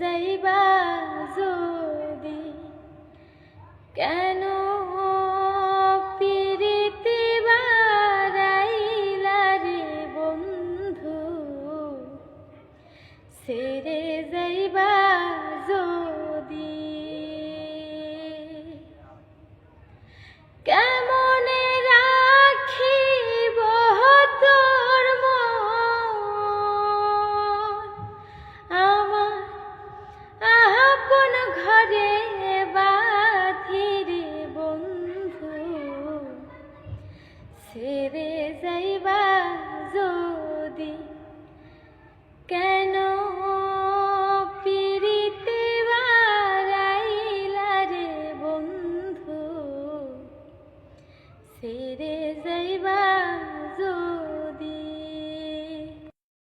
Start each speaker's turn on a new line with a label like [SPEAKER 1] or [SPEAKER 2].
[SPEAKER 1] যাইবা যদি? কেন রে বন্ধু? সেরে যাই ছেড়ে যাইবা যদি? কেন পিড়িতে বাড়াইলা রে বন্ধু? ছেড়ে